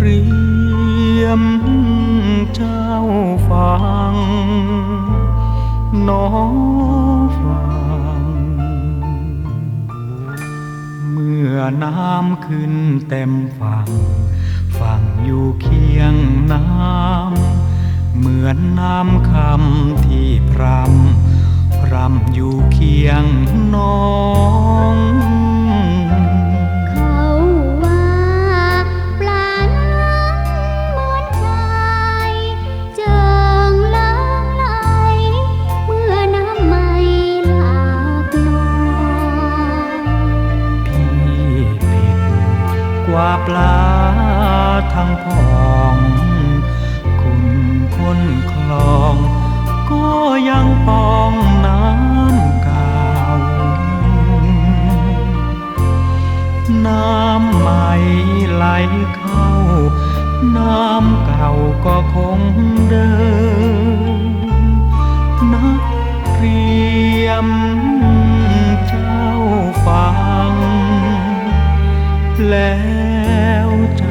เรียมเจ้าฟังน้องฟัง เมื่อน้ำขึ้นเต็มฝั่ง ฝั่งอยู่เคียงน้ำ เหมือนน้ำคำที่พรำพรำอยู่เคียงน้อง ว่าปลาทั้งพองคุณคนคลอง ก็ยังปองน้ำเก่าน้ำใหม่ไหลเข้า น้ำเก่าก็คงเดิมนักเรียมเจ้าฟัง แล้ว จำ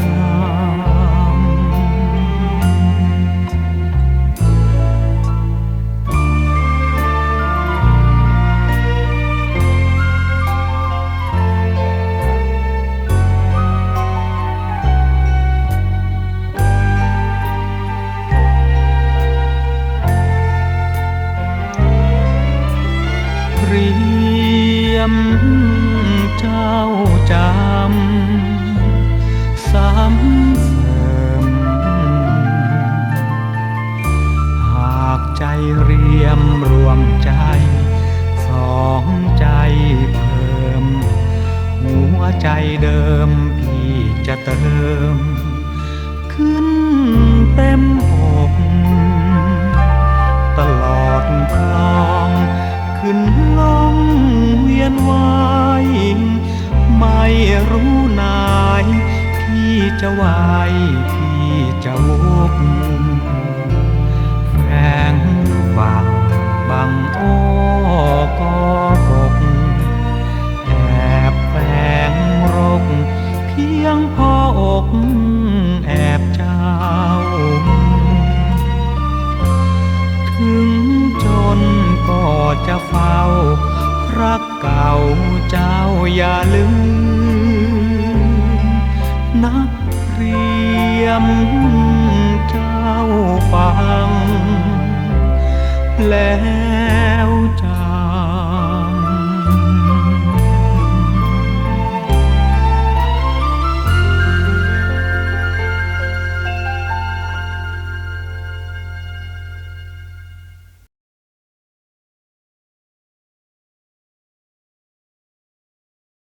เดิมพี่จะเติม ขึ้นเต็มอกตลอดคลอง ขึ้นลงเวียนวายไม่รู้นาย พี่จะไหวพี่จะว ออกแอบเจ้า ถึงจนก็จะเฝ้า รักเก่าเจ้าอย่าลืม นักเรียม